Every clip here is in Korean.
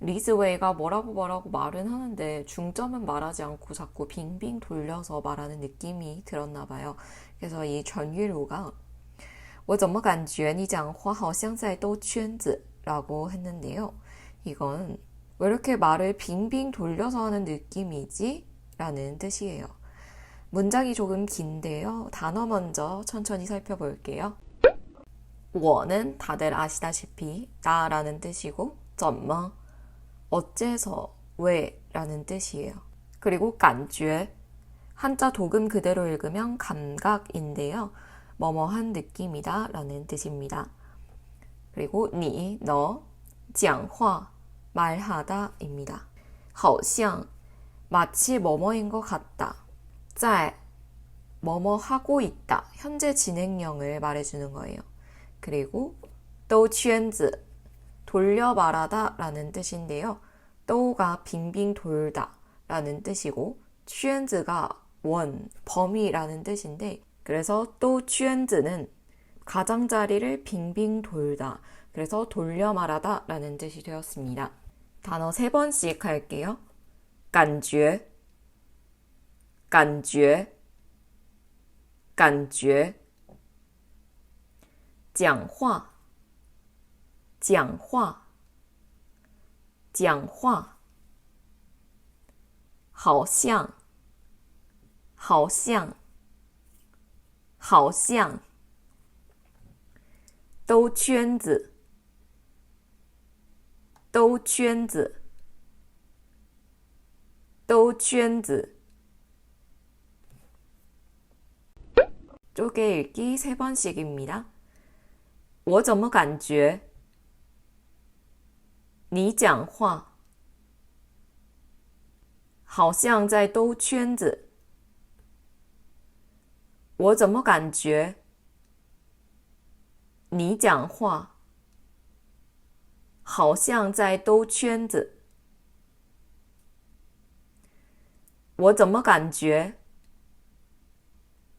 리즈웨이가 뭐라고 뭐라고 말은 하는데 중점은 말하지 않고 자꾸 빙빙 돌려서 말하는 느낌이 들었나 봐요. 그래서 이 전유로가 我怎么感觉你讲话好像在兜圈子 라고 했는데요. 이건 왜 이렇게 말을 빙빙 돌려서 하는 느낌이지? 라는 뜻이에요. 문장이 조금 긴데요. 단어 먼저 천천히 살펴볼게요. 我는 다들 아시다시피 나라는 뜻이고 怎么 어째서 왜 라는 뜻이에요. 그리고 感觉 한자 도금 그대로 읽으면 감각인데요. 뭐뭐한 느낌이다 라는 뜻입니다. 그리고 니, 너, 讲话 말하다입니다. 好像 마치 뭐뭐인 것 같다. 在 뭐뭐 하고 있다. 현재 진행형을 말해주는 거예요. 그리고 兜圈子 돌려 말하다 라는 뜻인데요. 떠가 빙빙 돌다 라는 뜻이고, 취엔즈가 원, 범위라는 뜻인데, 그래서 또 취엔즈는 가장자리를 빙빙 돌다. 그래서 돌려 말하다 라는 뜻이 되었습니다. 단어 세 번씩 할게요. 간쥐, 간쥐, 간쥐, 讲话讲话,讲话,好像,好像,好像,兜圈子,兜圈子。兜圈子 쪼개 읽기 세 번씩입니다. 我怎么感觉 你讲话好像在兜圈子？我怎么感觉你讲话好像在兜圈子？我怎么感觉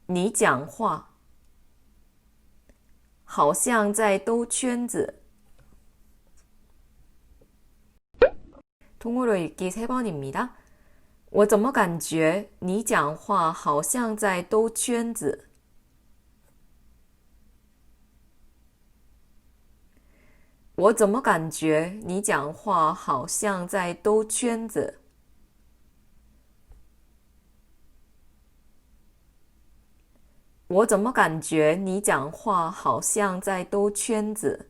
你讲话好像在兜圈子？통으로 읽기 세 번입니다. 我怎么感觉你讲话好像在兜圈子？我怎么感觉你讲话好像在兜圈子？ 我怎么感觉你讲话好像在兜圈子？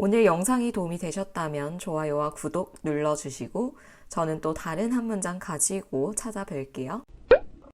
오늘 영상이 도움이 되셨다면 좋아요와 구독 눌러주시고 저는 또 다른 한 문장 가지고 찾아뵐게요.